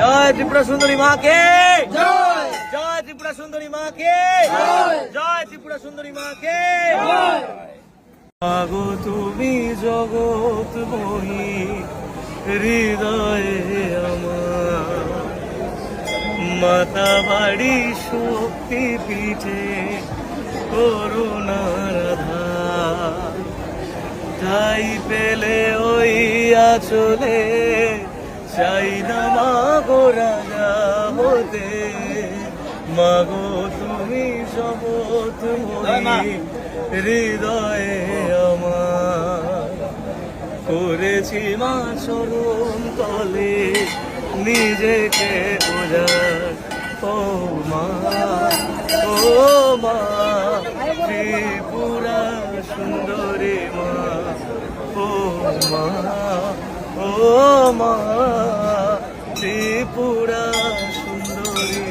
জয় ত্রিপুরা সুন্দরী মাকে। জয়। জয় ত্রিপুরা সুন্দরী মাকে। জয়। ত্রিপুরা সুন্দরী মাকে। মাগো তুমি জগৎ মহি হৃদয়ে আমার। মাতা বাড়ি শক্তি পিঠে করুণার আধার। তাই পেলে ওই আচলে চাই না রাজা হতে। মাগো তুমি শপথ মহি হৃদয়ে আমার। করেছি মা চরণ তলে নিজেকে বোঝার। ও মা ও মা ত্রিপুরা সুন্দরী মা। ও মা ও মা। ত্রিপুরা সুন্দরী।